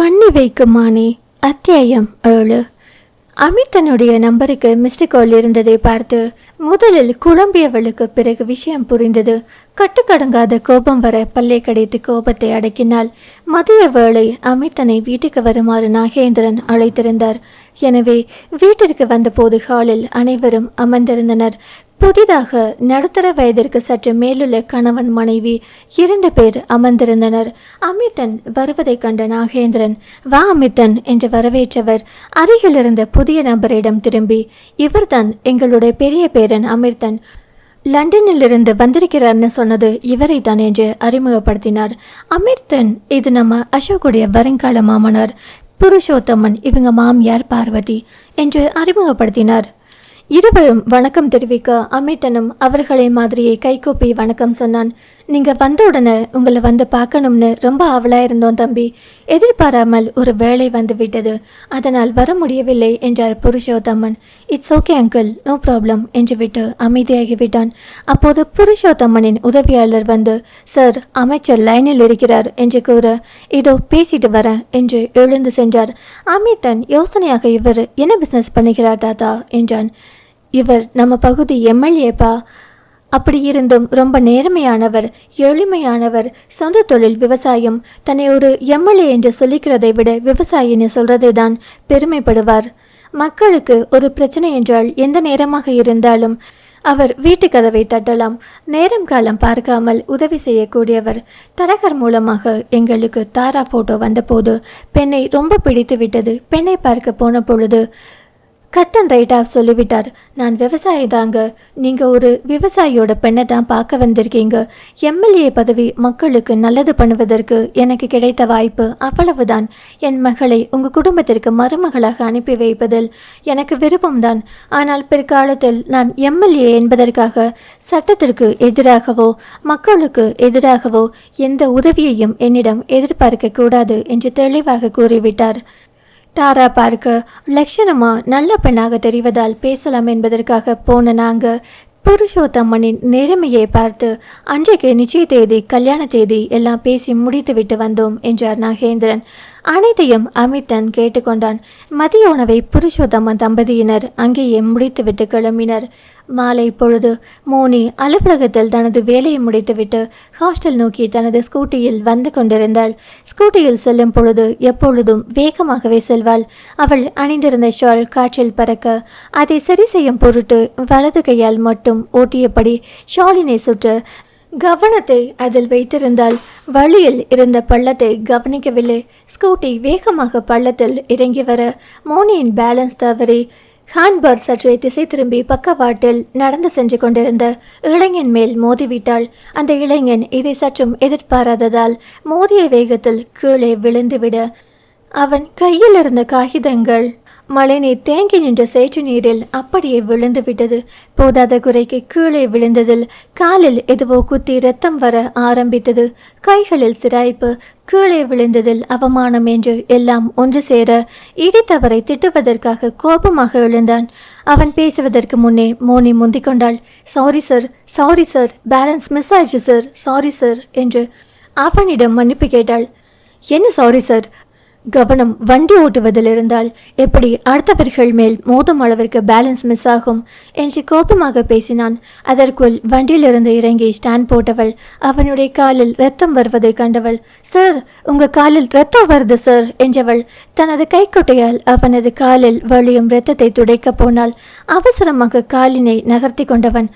கண்ணி வைக்குமானே? அத்தியாயம் ஏழு. அமித் தன்னுடைய நம்பருக்கு மிஸ்டு கால் இருந்ததை பார்த்து முதலில் குழம்பியவளுக்கு பிறகு விஷயம் புரிந்தது. கட்டுக்கடங்காத கோபம் வர பல்லை கடித்து கோபத்தை அடக்கினால் மதிய வேளை அமித்தனை வீட்டுக்கு வருமாறு நாகேந்திரன் அழைத்திருந்தார். எனவே வீட்டிற்கு வந்தபோது ஹாலில் அனைவரும் அமர்ந்திருந்தனர். புதிதாக நடுத்தர வயதிற்கு சற்று மேலுள்ள கணவன் மனைவி இரண்டு பேர் அமர்ந்திருந்தனர். அமிர்தன் வருவதைக் கண்ட நாகேந்திரன் வா அமிர்தன் என்று வரவேற்றவர். அருகிலிருந்த புதிய நபரிடம் திரும்பி இவர்தான் எங்களுடைய பெரிய பேரன் அமிர்தன். லண்டனில் இருந்து வந்திருக்கிறார்னு சொன்னது இவரை தான் என்று அறிமுகப்படுத்தினார். அமிர்தன் இது நம்ம அசோக்குடைய வருங்கால மாமனார். புருஷோத்தமன் இவங்க மாமியார் பார்வதி என்று அறிமுகப்படுத்தினார். இருவரும் வணக்கம் தெரிவிக்க அமிர்தனும் அவர்களை மாதிரியே கைகூப்பி வணக்கம் சொன்னான். நீங்க வந்த உடனே உங்களை வந்து பார்க்கணும்னு ரொம்ப ஆவலா இருந்தோம் தம்பி. எதிர்பாராமல் ஒரு வேலை வந்து விட்டது. அதனால் வர முடியவில்லை என்றார் Purushothaman. It's okay uncle no problem என்று விட்டு அமைதியாகி விட்டான். அப்போது புருஷோத்தமனின் உதவியாளர் வந்து சார் அமைச்சர் லைனில் இருக்கிறார் என்று கூற இதோ பேசிட்டு வரேன் என்று எழுந்து சென்றார். அமிர்தன் யோசனையாக இவர் என்ன பிசினஸ் பண்ணுகிறார் தாத்தா? என்றான். இவர் நம்ம பகுதி எம்எல்ஏப்பா. அப்படி இருந்தும் ரொம்ப நேர்மையானவர் எளிமையானவர் சொந்த தொழில் விவசாயம். தன்னை ஒரு எம்எல்ஏ என்று சொல்லிக்கிறதை விட விவசாயின்னு சொல்றதை தான் பெருமைப்படுவார். மக்களுக்கு ஒரு பிரச்சனை என்றால் எந்த நேரமாக இருந்தாலும் அவர் வீட்டு கதவை தட்டலாம் நேரம் காலம் பார்க்காமல் உதவி செய்யக்கூடியவர். தரகர் மூலமாக எங்களுக்கு தாரா போட்டோ வந்தபோது பெண்ணை ரொம்ப பிடித்து விட்டது பெண்ணை பார்க்க போன பொழுது கட் அண்ட் ரைட்டாக சொல்லிவிட்டார். நான் விவசாயி தாங்க. நீங்கள் ஒரு விவசாயியோட பெண்ணை தான் பார்க்க வந்திருக்கீங்க. எம்எல்ஏ பதவி மக்களுக்கு நல்லது பண்ணுவதற்கு எனக்கு கிடைத்த வாய்ப்பு அவ்வளவுதான். என் மகளை உங்கள் குடும்பத்திற்கு மருமகளாக அனுப்பி வைப்பதில் எனக்கு விருப்பம்தான். ஆனால் பிற்காலத்தில் நான் எம்எல்ஏ என்பதற்காக சட்டத்திற்கு எதிராகவோ மக்களுக்கு எதிராகவோ எந்த உதவியையும் என்னிடம் எதிர்பார்க்க கூடாது என்று தெளிவாக கூறிவிட்டார். தாரா பார்க்க லக்ஷணமா நல்ல பெண்ணாக தெரிவதால் பேசலாம் என்பதற்காக போன நாங்க புருஷோத்தம்மனின் நேர்மையை பார்த்து அன்றைக்கு நிச்சய தேதி கல்யாண தேதி எல்லாம் பேசி முடித்துவிட்டு வந்தோம் என்றார் நாகேந்திரன். அனைத்தையும் அமித்தன் கேட்டுக்கொண்டான். மதிய உணவை புருஷோத்தம தம்பதியினர் அங்கேயே முடித்துவிட்டு கிளம்பினர். மாலை பொழுது மோனி அலுவலகத்தில் தனது வேலையை முடித்துவிட்டு ஹாஸ்டல் நோக்கி தனது ஸ்கூட்டியில் வந்து கொண்டிருந்தாள். ஸ்கூட்டியில் செல்லும் பொழுது எப்பொழுதும் வேகமாகவே செல்வாள். அவள் அணிந்திருந்த ஷால் காற்றில் பறக்க அதை சரி செய்யும் பொருட்டு வலது கையால் மட்டும் ஓட்டியபடி ஷாலினை சுற்று கவனத்தை அதில் வைத்திருந்தால் வழியில் இருந்த பள்ளத்தை கவனிக்கவில்லை. ஸ்கூட்டி வேகமாக பள்ளத்தில் இறங்கி வர மோனியின் பேலன்ஸ் தவறி ஹான்பர் சற்றே திசை திரும்பி பக்கவாட்டில் நடந்து சென்று கொண்டிருந்த இளைஞன் மேல் மோதிவிட்டாள். அந்த இளைஞன் இதை சற்றும் எதிர்பாராததால் மோதிய வேகத்தில் கீழே விழுந்துவிட அவன் கையில் இருந்த காகிதங்கள் மழைநீர் தேங்கி நின்ற சேற்று நீரில் அப்படியே விழுந்து விட்டது. போதாத குறைக்கு கீழே விழுந்ததில் காலில் எதுவோ குத்தி ரத்தம் வர ஆரம்பித்தது. கைகளில் சிராய்ப்பு கீழே விழுந்ததில் அவமானம் என்று எல்லாம் ஒன்று சேர இடித்தவரை திட்டுவதற்காக கோபமாக எழுந்தான். அவன் பேசுவதற்கு முன்னே மோனி முந்திக் கொண்டாள். Sorry sir sorry sir balance miss ஆயிடுச்சு சார் சாரி சார் என்று அவனிடம் மன்னிப்பு கேட்டாள். என்ன சாரி சார் கவனம் வண்டி ஓட்டுவதில் இருந்தால் எப்படி அடுத்தவர்கள் மேல் மோதும் அளவிற்கு பேலன்ஸ் மிஸ் ஆகும் என்று கோபமாக பேசினான். அதற்குள் வண்டியிலிருந்து இறங்கி ஸ்டாண்ட் போட்டவள் அவனுடைய காலில் ரத்தம் வருவதை கண்டவள் சார் உங்க காலில் ரத்தம் வருது சார் என்றவள். தனது கைக்குட்டையால் அவனது காலில் வழியும் ரத்தத்தை துடைக்க போனாள். அவசரமாக காலினை நகர்த்தி கொண்டவன்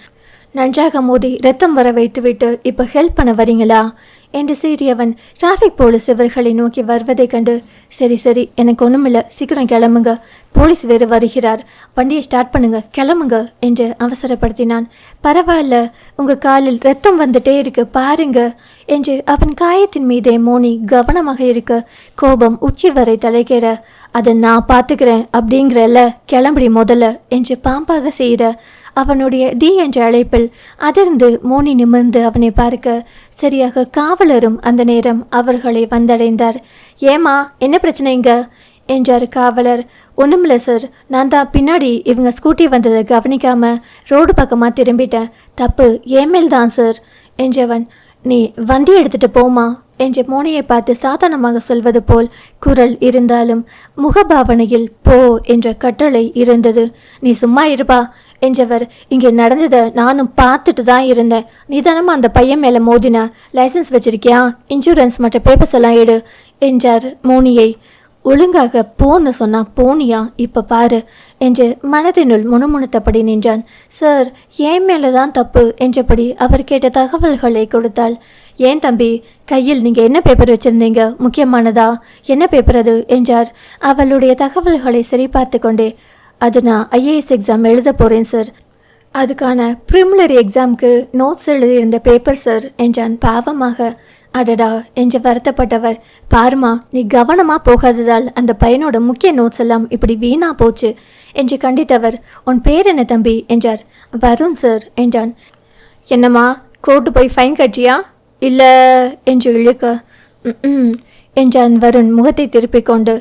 நன்றாக மோதி ரத்தம் வர வைத்துவிட்டு இப்போ ஹெல்ப் பண்ண வரீங்களா? என்று சீறியவன் டிராஃபிக் போலீஸ் இவர்களை நோக்கி வருவதைக் கண்டு சரி சரி எனக்கு ஒன்றுமில்ல சீக்கிரம் கிளம்புங்க. போலீஸ் வேறு வருகிறார். வண்டியை ஸ்டார்ட் பண்ணுங்க கிளம்புங்க என்று அவசரப்படுத்தினான். பரவாயில்ல உங்கள் காலில் ரத்தம் வந்துட்டே இருக்கு பாருங்க என்று அவன் காயத்தின் மீதே மோனி கவனமாக இருக்க கோபம் உச்சி வரை தலைக்கேற அதை நான் பார்த்துக்கிறேன் அப்படிங்கிறல்ல கிளம்புடி முதல்ல என்று பாம்பாக செய்கிற அவனுடைய டி என்ற அழைப்பில் அதிர்ந்து மோனி நிமிர்ந்து அவனை பார்க்க சரியாக காவலரும் அந்த நேரம் அவர்களை வந்தடைந்தார். ஏமா என்ன பிரச்சனைங்க என்றார் காவலர். ஒன்றுமில்ல சார் நான் தான் பின்னாடி இவங்க ஸ்கூட்டி வந்ததை கவனிக்காம ரோடு பக்கமாக திரும்பிட்டேன். தப்பு ஏமேல் தான் சார் என்றவன். நீ வண்டி எடுத்துட்டு போமா என்று மோனியை பார்த்து சாதாரணமாக சொல்வது போல் குரல் இருந்தாலும் முகபாவனையில் போ என்ற கட்டளை இருந்தது. நீ சும்மா இருப்பா என்றவர் இங்கே நடந்ததை நானும் பார்த்துட்டு தான் இருந்தேன். நிதானமாக அந்த பையன் மேலே மோதின? லைசன்ஸ் வச்சிருக்கியா? இன்சூரன்ஸ் மற்ற பேப்பர்ஸ் எல்லாம் எடு என்றார் மோனியை. ஒழுங்காக போன்னு சொன்னா போனியா? இப்போ பாரு என்று மனதினுள் முணுமுணுத்தபடி நின்றான். சார் ஏன் மேலே தான் தப்பு என்றபடி அவர் கேட்ட தகவல்களை கொடுத்தாள். ஏன் தம்பி கையில் நீங்கள் என்ன பேப்பர் வச்சுருந்தீங்க? முக்கியமானதா? என்ன பேப்பர் அது? என்றார். அவளுடைய தகவல்களை சரிபார்த்து கொண்டே அது நான் ஐஏஎஸ் எக்ஸாம் எழுத போகிறேன் சார் அதுக்கான ப்ரிமிலரி எக்ஸாம்க்கு நோட்ஸ் எழுதியிருந்த பேப்பர் சார் என்றான் பாவமாக. அடடா என்று வருத்தப்பட்டவர். பாருமா நீ கவனமாக போகாததால் அந்த பையனோட முக்கிய நோட்ஸ் எல்லாம் இப்படி வீணா போச்சு என்று கண்டித்தவர். உன் பேர் என்ன தம்பி? என்றார். வருண் சார் என்றான். என்னம்மா கோர்ட்டு போய் ஃபைன் கட்டியா? இல்லை என்று இழுக்க. என்றான் வருண் முகத்தை திருப்பிக் கொண்டு.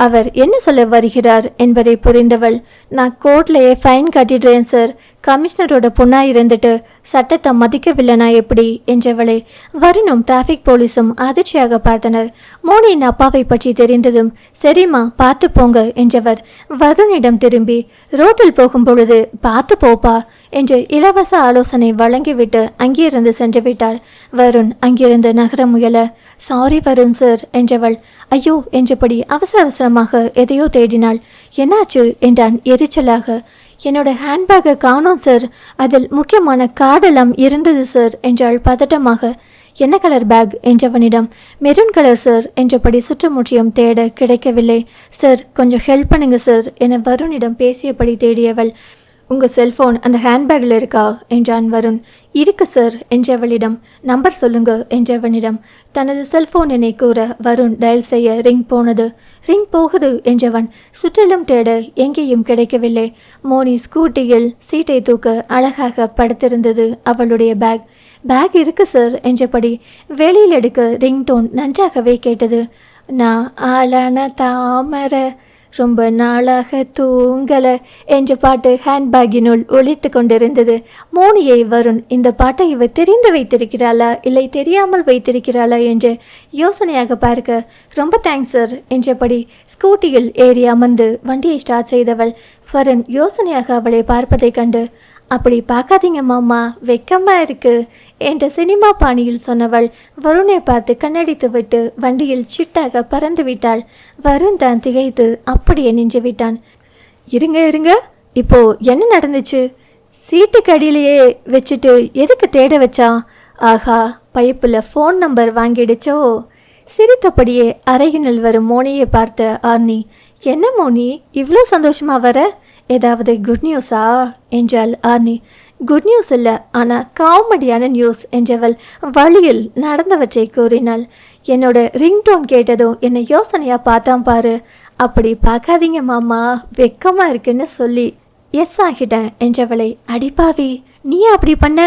அவர் என்ன சொல்ல வருகிறார் என்பதை புரிந்தவள் நான் கோர்ட்லயே ஃபைன் கட்டிடுறேன் சார் கமிஷனரோட பொண்ணா இருந்துட்டு சட்டத்தை மதிக்கவில்லைனா எப்படி? என்றவளை வருணும் டிராஃபிக் போலீஸும் அதிர்ச்சியாக பார்த்தனர். மோனியின் அப்பாவை பற்றி தெரிந்ததும் சரிம்மா பார்த்து போங்க என்றவர். வருணிடம் திரும்பி ரோட்டில் போகும் பொழுது பார்த்து போப்பா என்று இலவச ஆலோசனை வழங்கிவிட்டு அங்கிருந்து சென்று விட்டார். வருண் அங்கிருந்து நகர முயல சாரி வருண் சார் என்றவள். ஐயோ என்றபடி அவசர அவசரமாக எதையோ தேடினாள். என்னாச்சு? என்றான் எரிச்சலாக. என்னோட ஹேண்ட்பேக்கை காணோம் சார் அதில் முக்கியமான கார்டெல்லாம் இருந்தது சார் என்றாள் பதட்டமாக. என்ன கலர் பேக் என்றவனிடம். மெரூன் கலர் சார் என்றபடி சுற்றுமுற்றியும் தேட கிடைக்கவில்லை. சார் கொஞ்சம் ஹெல்ப் பண்ணுங்க சார் என வருணிடம் பேசியபடி தேடியவள் உங்கள் செல்ஃபோன் அந்த ஹேண்ட்பேக்கில் இருக்கா? என்றான் வருண். இருக்கு சார் என்றவளிடம். நம்பர் சொல்லுங்க என்றவனிடம். தனது செல்போன் எண்ணை கூற வருண் டயல் செய்ய ரிங் போனது. ரிங் போகுது என்றவன். சுற்றிலும் தேட எங்கேயும் கிடைக்கவில்லை. மோனி ஸ்கூட்டியில் சீட்டை தூக்க அழகாக படுத்திருந்தது அவளுடைய பேக். பேக் இருக்கு சார் என்றபடி வெளியில் எடுக்க ரிங் டோன் நன்றாகவே கேட்டது. நான் ஆளான தாமரை ரொம்ப நாளாக தூங்கல என்ற பாட்டு ஹேண்ட்பேக்கினுள் ஒழித்து கொண்டிருந்தது. மோனியை வருண் இந்த பாட்டை இவர் தெரிந்து வைத்திருக்கிறாளா இல்லை தெரியாமல் வைத்திருக்கிறாளா என்று யோசனையாக பார்க்க ரொம்ப தேங்க்ஸ் சார் என்றபடி ஸ்கூட்டியில் ஏறி அமர்ந்து வண்டியை ஸ்டார்ட் செய்தவள் வருண் யோசனையாக அவளை பார்ப்பதைக் கண்டு அப்படி பார்க்காதீங்க மாமா. வெக்கமாக இருக்கு. என்ற சினிமா பாணியில் சொன்னவள் வருணை பார்த்து கண்ணடித்து விட்டு வண்டியில் சிட்டாக பறந்து விட்டாள். வருண் தான் திகைத்து அப்படியே நின்று விட்டான். இருங்க இருங்க. இப்போ என்ன நடந்துச்சு? சீட்டுக்கு அடியிலேயே வச்சுட்டு எதுக்கு தேட வச்சா? ஆஹா பைப்பில் ஃபோன் நம்பர் வாங்கிடுச்சோ? சிரித்தபடியே அறையினில் வரும் மோனியை பார்த்த ஆர்னி என்ன மோனி இவ்வளோ சந்தோஷமா வர? ஏதாவது குட் நியூஸா என்றாள் ஆர்னி. குட் நியூஸ் இல்லை ஆனால் காமெடியான நியூஸ் என்றவள் வழியில் நடந்தவற்றை கூறினாள். என்னோட ரிங்டோன் கேட்டதும் என்னை யோசனையாக பார்த்தான் பாரு. அப்படி பார்க்காதீங்க மாமா வெக்கமாக இருக்குன்னு சொல்லி எஸ் ஆகிட்டேன் என்றவளை அடிப்பாவி நீ அப்படி பண்ண?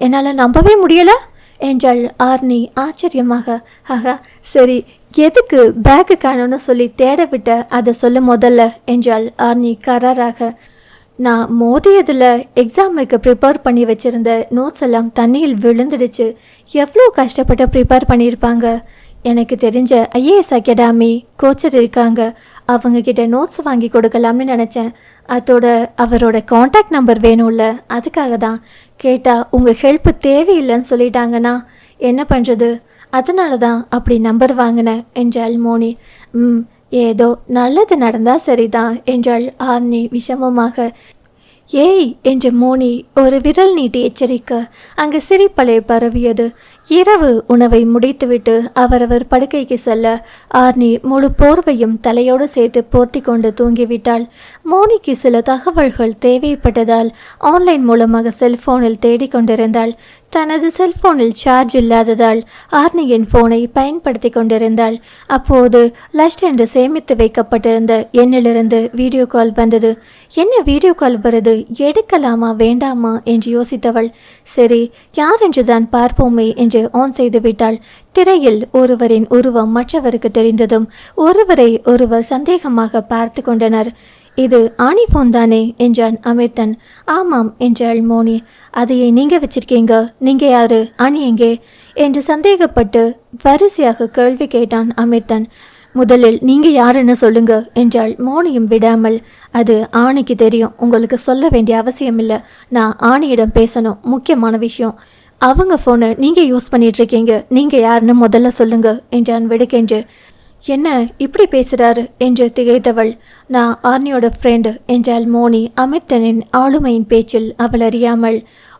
என்னால் நம்பவே முடியல? என்றாள் ஆர்னி ஆச்சரியமாக. ஆஹா சரி எதுக்கு பேக்கு காணும்னு சொல்லி தேட விட்ட அதை சொல்ல முதல்ல என்றாள் ஆர்னி கராராக. நான் மோதியதில் எக்ஸாமுக்கு ப்ரிப்பேர் பண்ணி வச்சுருந்த நோட்ஸ் எல்லாம் தண்ணியில் விழுந்துடுச்சு. எவ்வளோ கஷ்டப்பட்டு ப்ரிப்பேர் பண்ணியிருப்பாங்க? எனக்கு தெரிஞ்ச ஐஏஎஸ் அகாடமி கோச்சர் இருக்காங்க. அவங்கக்கிட்ட நோட்ஸ் வாங்கி கொடுக்கலாம்னு நினச்சேன். அதோட அவரோட காண்டாக்ட் நம்பர் வேணும்ல அதுக்காக தான். கேட்டால் உங்கள் ஹெல்ப்பு தேவையில்லைன்னு சொல்லிட்டாங்கன்னா என்ன பண்ணுறது அதனால தான் அப்படி நம்பர் வாங்கினேன் என்றாள் மோனி. ம் ஏதோ நல்லது நடந்தா சரிதான் என்றாள் ஆர்னி விஷமமாக. ஏய் என்ற மோனி ஒரு விரல் நீட்டி எச்சரிக்க அங்கு சிரிப்பலை பரவியது. இரவு உணவை முடித்துவிட்டு அவரவர் படுக்கைக்கு செல்ல ஆர்னி முழு போர்வையும் தலையோடு சேர்த்து போர்த்தி கொண்டு தூங்கிவிட்டாள். மோனிக்கு சில தகவல்கள் தேவைப்பட்டதால் ஆன்லைன் மூலமாக செல்போனில் தேடிக்கொண்டிருந்தாள் தனது செல்போனில் சார்ஜ் இல்லாததால் ஆர்னியின் போனை பயன்படுத்தி கொண்டிருந்தாள். அப்போது லஸ்ட் என்று சேமித்து வைக்கப்பட்டிருந்த எண்ணிலிருந்து வீடியோ கால் வந்தது. என்ன வீடியோ கால் வருது? எடுக்கலாமா? வேண்டாமா? என்று யோசித்தவள். சரி யார் என்றுதான் பார்ப்போமே என்று ஆன் செய்துவிட்டாள். திரையில் ஒருவரின் உருவம் மற்றவருக்கு தெரிந்ததும் ஒருவரை ஒருவர் சந்தேகமாக பார்த்து கொண்டனர். இது ஆணி ஃபோன் தானே? என்றான் அமிர்தன். ஆமாம் என்றாள் மோனி. அதையே நீங்க வச்சிருக்கீங்க. நீங்க யாரு? ஆணி எங்கே? என்று சந்தேகப்பட்டு வரிசையாக கேள்வி கேட்டான் அமிர்தன். முதலில் நீங்க யாருன்னு சொல்லுங்க என்றாள் மோனியும் விடாமல். அது ஆணிக்கு தெரியும். உங்களுக்கு சொல்ல வேண்டிய அவசியம் இல்லை நான் ஆணியிடம் பேசணும். முக்கியமான விஷயம். அவங்க ஃபோனை நீங்கள் யூஸ் பண்ணிகிட்ருக்கீங்க நீங்கள் யாருன்னு முதல்ல சொல்லுங்க என்றான் விடுக்கென்று என்ன இப்படி பேசுகிறாரு என்று திகைத்தவள். நான் ஆர்னியோட ஃப்ரெண்டு என்றாள் மோனி அமிர்தனின் ஆளுமையின் பேச்சில் அவள் அறியாமல்.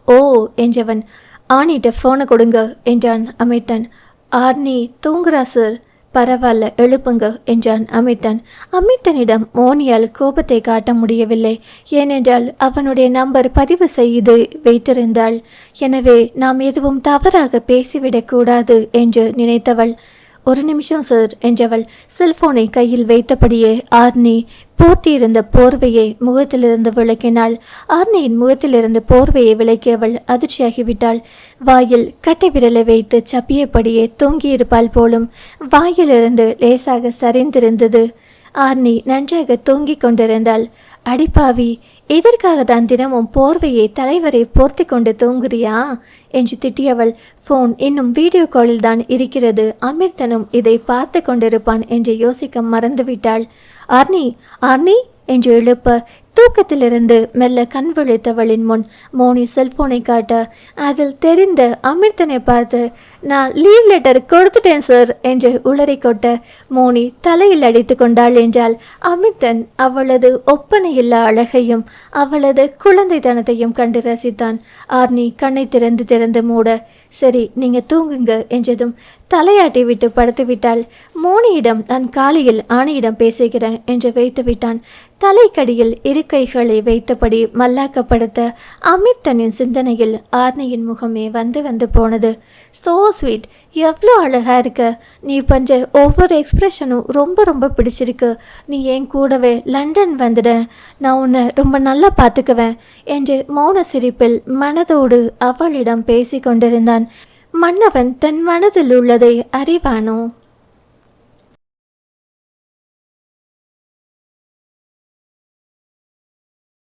ஓ என்றவன். ஆனிட்ட ஃபோனை கொடுங்க என்றான் அமிர்தன். ஆர்னி தூங்குறா சார் பரவாயில்ல எழுப்புங்க என்றான் அமிர்தன். அமிர்தனிடம் மோனியால் கோபத்தை காட்ட முடியவில்லை. ஏனென்றால் அவனுடைய நம்பர் பதிவு செய்து வைத்திருந்தாள். எனவே நாம் எதுவும் தவறாக பேசிவிடக்கூடாது என்று நினைத்தவள் ஒரு நிமிஷம் சார் என்றவள் செல்போனை கையில் வைத்தபடியே ஆர்னி போர்த்தியிருந்த போர்வையை முகத்திலிருந்து விளக்கினாள். ஆர்னியின் முகத்திலிருந்து போர்வையை விளக்கியவள் அதிர்ச்சியாகிவிட்டாள். வாயில் கட்டை விரலை வைத்து சப்பியபடியே தூங்கியிருப்பாள் போலும் வாயிலிருந்து லேசாக சரிந்திருந்தது. ஆர்னி நன்றாக தூங்கிக் கொண்டிருந்தாள். அடிப்பாவி எதற்காக தான் தினமும் போர்வையை தலைவரை போர்த்தி கொண்டு தூங்குறியா? என்று திட்டியவள். ஃபோன் இன்னும் வீடியோ காலில் தான் இருக்கிறது. அமிர்தனும் இதை பார்த்து கொண்டிருப்பான் என்று யோசிக்க மறந்துவிட்டாள். அர்னி அர்னி என்று எழுப்ப தூக்கத்திலிருந்து மெல்ல கண் விழித்தவளின் முன் மோனி செல்போனை காட்ட அதில் தெரிந்த அமிர்தனை பார்த்து நான் லீவ் லெட்டர் கொடுத்துட்டேன் சார் என்று உளறி கொட்ட மோனி தலையில் அடித்து கொண்டாள் என்றால் அமிர்தன் அவளது ஒப்பனையில்லா அழகையும் அவளது குழந்தைத்தனத்தையும் கண்டு ரசித்தான். ஆர்னி கண்ணை திறந்து திறந்து மூட சரி நீங்க தூங்குங்க என்றதும் தலையாட்டி விட்டு படுத்து விட்டால் மோனியிடம் நான் காலையில் ஆணையிடம் பேசுகிறேன் என்று வைத்து விட்டான் தலைக்கடியில் இருக்கைகளை வைத்தபடி மல்லாக்கப்படுத்த அமிர்தனின் சிந்தனையில் ஆர்னியின் முகமே வந்து வந்து போனது. சோ ஸ்வீட் எவ்வளோ அழகாக இருக்க. நீ பண்ணுற ஒவ்வொரு எக்ஸ்ப்ரெஷனும் ரொம்ப ரொம்ப பிடிச்சிருக்கு. நீ என் கூடவே லண்டன் வந்துட. நான் உன்னை ரொம்ப நல்லா பார்த்துக்குவேன் என்று மௌன சிரிப்பில் மனதோடு அவளிடம் பேசி கொண்டிருந்தான் மன்னவன் தன் மனதில் உள்ளதை அறிவானோ?